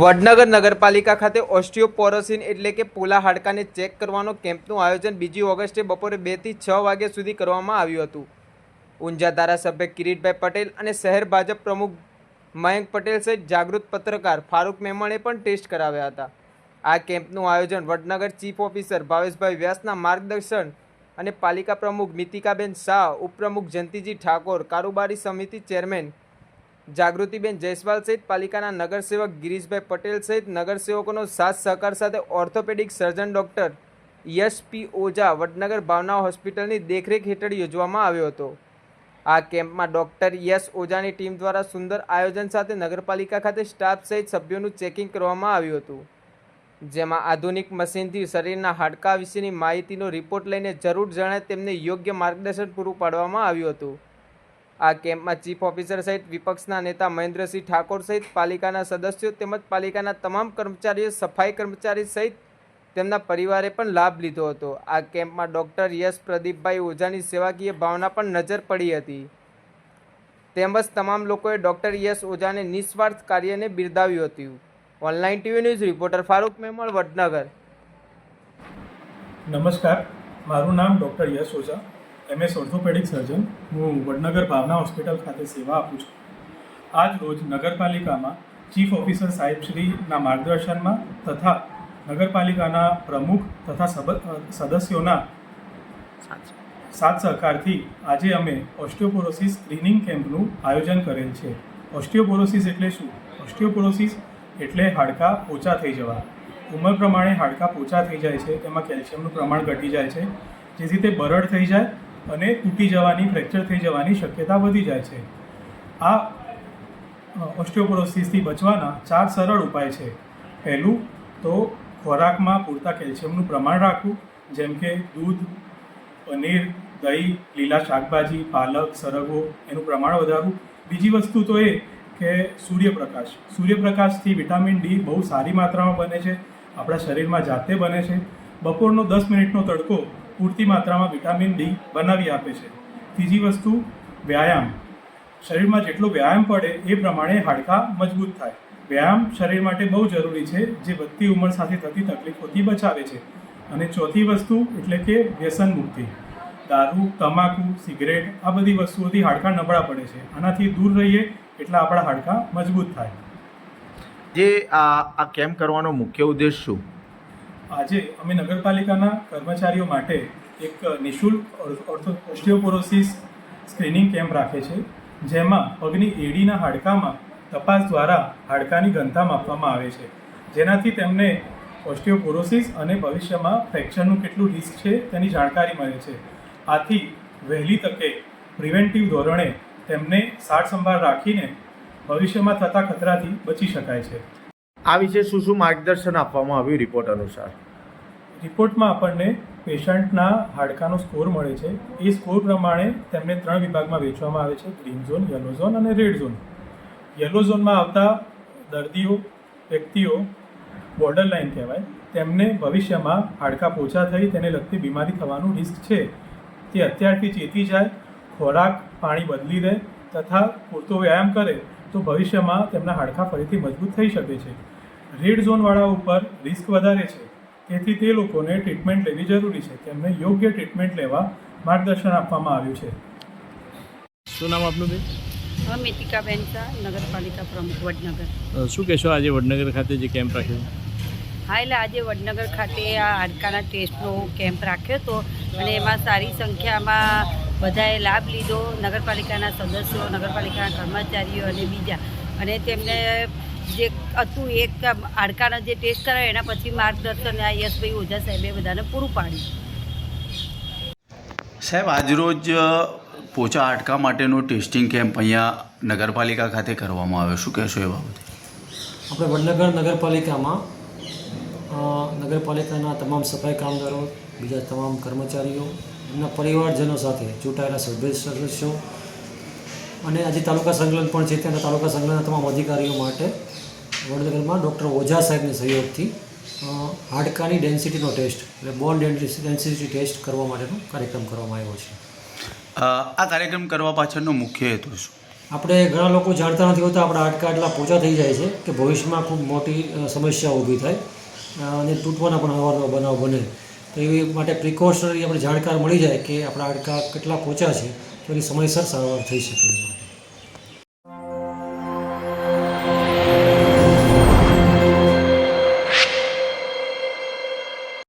વડનગર નગરપાલિકા ખાતે ઓસ્ટિયોપોરોસિન એટલે કે પોલા હાડકાને ચેક કરવાનો કેમ્પનું આયોજન બીજી ઓગસ્ટે બપોરે બેથી છ વાગ્યા સુધી કરવામાં આવ્યું હતું. ઊંઝા ધારાસભ્ય કિરીટભાઈ પટેલ અને શહેર ભાજપ પ્રમુખ મયંક પટેલ સહિત જાગૃત પત્રકાર ફારૂક મેમણે પણ ટેસ્ટ કરાવ્યા હતા. આ કેમ્પનું આયોજન વડનગર ચીફ ઓફિસર ભાવેશભાઈ વ્યાસના માર્ગદર્શન અને પાલિકા પ્રમુખ મિતિકાબેન શાહ, ઉપપ્રમુખ જયંતિજી ઠાકોર, કારોબારી સમિતિ ચેરમેન જાગૃતિબેન જયસ્વાલ સહિત પાલિકાના નગરસેવક ગિરીશભાઈ પટેલ સહિત નગરસેવકોનો સાથ સહકાર સાથે orthopaedic surgeon doctor Yash P Oza Vadnagar Bhavna હોસ્પિટલની દેખરેખ હેઠળ યોજવામાં આવ્યો હતો. આ કેમ્પમાં ડૉક્ટર યશ ઓઝાની ટીમ દ્વારા સુંદર આયોજન સાથે નગરપાલિકા ખાતે સ્ટાફ સહિત સભ્યોનું ચેકિંગ કરવામાં આવ્યું હતું. જેમાં આધુનિક મશીનથી શરીરના હાડકા વિશેની માહિતીનો રિપોર્ટ લઈને જરૂર જણાય તેમને યોગ્ય માર્ગદર્શન પૂરું પાડવામાં આવ્યું હતું. આ કેમ્પમાં ચીફ ઓફિસર સહિત વિપક્ષના નેતા મહેન્દ્રસિંહ ઠાકોર સહિત પાલિકાના સદસ્યો તેમજ પાલિકાના તમામ કર્મચારીઓ, સફાઈ કર્મચારી સહિત તેમના પરિવારે પણ લાભ લીધો હતો. આ કેમ્પમાં ડૉક્ટર યશ પ્રદીપભાઈ ઓઝાની સેવાકીય ભાવના પણ નજર પડી હતી. તેમજ તમામ લોકોએ ડૉક્ટર યશ ઓઝાને નિસ્વાર્થ કાર્યને બિરદાવ્યું હતું. Online TV news reporter Farooq Memon, Vadnagar. નમસ્કાર. મારું નામ doctor Yash Oza. MS orthopaedic surgeon હું વડનગર ભાવના હોસ્પિટલ ખાતે સેવા આપું છું. આજ રોજ નગરપાલિકામાં ચીફ ઓફિસર સાહેબશ્રીના માર્ગદર્શનમાં તથા નગરપાલિકાના પ્રમુખ તથા સદસ્યોના સાથ સહકારથી આજે અમે ઓસ્ટિયોપોરોસિસ સ્ક્રીનિંગ કેમ્પનું આયોજન કરેલ છે. ઓસ્ટિયોપોરોસિસ એટલે શું? ઓસ્ટિયોપોરોસિસ એટલે હાડકાં ઓછા થઈ જવા. ઉંમર પ્રમાણે હાડકાં પોચા થઈ જાય છે, તેમાં કેલ્શિયમનું પ્રમાણ ઘટી જાય છે. જેથી તે બરડ થઈ જાય અને તૂટી જવાની, ફ્રેક્ચર થઈ જવાની શક્યતા વધી જાય છે. આ ઓસ્ટિયોપોરોસિસથી બચવાના ચાર સરળ ઉપાય છે. પહેલું તો ખોરાકમાં પૂરતા કેલ્શિયમનું પ્રમાણ રાખવું, જેમ કે દૂધ, પનીર, દહીં, લીલા શાકભાજી, પાલક, સરગવો, એનું પ્રમાણ વધારવું. બીજી વસ્તુ તો એ કે સૂર્યપ્રકાશ. સૂર્યપ્રકાશથી વિટામિન ડી બહુ સારી માત્રામાં બને છે. આપણા શરીરમાં જાતે બને છે. બપોરનો દસ મિનિટનો તડકો પૂરતી માત્રામાં વિટામિન ડી બનાવી આપે છે. ત્રીજી વસ્તુ, વ્યાયામ. શરીરમાં જેટલો વ્યાયામ પડે એ પ્રમાણે હાડકાં મજબૂત થાય. વ્યાયામ શરીર માટે બહુ જરૂરી છે, જે વધતી ઉંમર સાથે થતી તકલીફોથી બચાવે છે. અને ચોથી વસ્તુ એટલે કે વ્યસન મુક્તિ. દારૂ, તમાકુ, સિગરેટ આ બધી વસ્તુઓથી હાડકાં નબળા પડે છે. આનાથી દૂર રહીએ એટલે આપણા હાડકાં મજબૂત થાય. જે આ આ કેમ્પ કરવાનો મુખ્ય ઉદ્દેશ શું? આજે અમે નગરપાલિકાના કર્મચારીઓ માટે એક નિઃશુલ્ક ઓસ્ટિયોપોરોસિસ સ્ક્રીનિંગ કેમ્પ રાખે છે, જેમાં પગની એડીના હાડકામાં તપાસ દ્વારા હાડકાની ઘનતા માપવામાં આવે છે. જેનાથી તેમને ઓસ્ટિયોપોરોસિસ અને ભવિષ્યમાં ફ્રેક્ચરનું કેટલું રિસ્ક છે તેની જાણકારી મળે છે. આથી વહેલી તકે પ્રિવેન્ટિવ ધોરણે તેમને સાર સંભાળ રાખીને ભવિષ્યમાં થતા ખતરાથી બચી શકાય છે. આ વિશે શું શું માર્ગદર્શન આપવામાં આવ્યું રિપોર્ટ અનુસાર? રિપોર્ટમાં આપણને પેશન્ટના હાડકાનો સ્કોર મળે છે. એ સ્કોર પ્રમાણે તેમને ત્રણ વિભાગમાં વેચવામાં આવે છે. ગ્રીન ઝોન યલો ઝોન અને રેડ ઝોન યલો ઝોનમાં આવતા દર્દીઓ, વ્યક્તિઓ બોર્ડર લાઇન કહેવાય, તેમને ભવિષ્યમાં હાડકાં પોચા થઈ તેને લગતી બીમારી થવાનું રિસ્ક છે. તે અત્યારથી ચેતી જાય, ખોરાક, પાણી બદલી દે તથા પૂરતો વ્યાયામ કરે તો ભવિષ્યમાં તેમના હાડકાં ફરીથી મજબૂત થઈ શકે છે. રેડ ઝોનવાળા ઉપર રિસ્ક વધારે છે. તેથી તે લોકોને ટ્રીટમેન્ટ લેવી જરૂરી છે. તેમને યોગ્ય ટ્રીટમેન્ટ લેવા માર્ગદર્શન આપવામાં આવ્યું છે. શું નામ આપનું બેન? હું મિતિકાબેન શાહ નગરપાલિકા પ્રમુખ વડનગર. શું કહેશો આજે વડનગર ખાતે જે કેમ્પ રાખ્યો? હા એટલે આજે વડનગર ખાતે આ હાડકાના ટેસ્ટનો કેમ્પ રાખ્યો હતો અને એમાં સારી સંખ્યામાં બધાએ લાભ લીધો. નગરપાલિકાના સદસ્યો નગરપાલિકાના કર્મચારીઓ અને બીજા. અને તેમને જે હતું એક હાડકાના જે ટેસ્ટ કરાયો એના પછી માર્ગદર્શન આ યશભાઈ ઓઝા સાહેબે બધાને પૂરું પાડ્યું. સાહેબ આજરોજ પોચા હાડકા માટેનો ટેસ્ટિંગ કેમ્પ અહીંયા નગરપાલિકા ખાતે કરવામાં આવ્યો. શું કહેશો એ બાબતે? આપણે વડનગર નગરપાલિકામાં નગરપાલિકાના તમામ સફાઈ કામદારો બીજા તમામ કર્મચારીઓ એમના પરિવારજનો સાથે ચૂંટાયેલા સભ્ય સદસ્યો અને આજે તાલુકા સંકલન પણ છે ત્યાંના તાલુકા સંકલનના તમામ અધિકારીઓ માટે વડનગરમાં ડૉક્ટર ઓઝા સાહેબના સહયોગથી હાડકાની ડેન્સિટીનો ટેસ્ટ એટલે બોન ડેન્સિટી ટેસ્ટ કરવા માટેનો કાર્યક્રમ કરવામાં આવ્યો છે. આ કાર્યક્રમ કરવા પાછળનો મુખ્ય હેતુ શું? આપણે ઘણા લોકો જાણતા નથી હોતા આપણા હાડકાં એટલા પોચા થઈ જાય છે કે ભવિષ્યમાં ખૂબ મોટી સમસ્યા ઊભી થાય અને તૂટવાના પણ હવાનો બનાવ બને. તો એવી માટે પ્રિકોશનરી આપણે જાણકાર મળી જાય કે આપણા હાડકાં કેટલા પોચા છે, તો એની સમયસર સારવાર થઈ શકે એ માટે.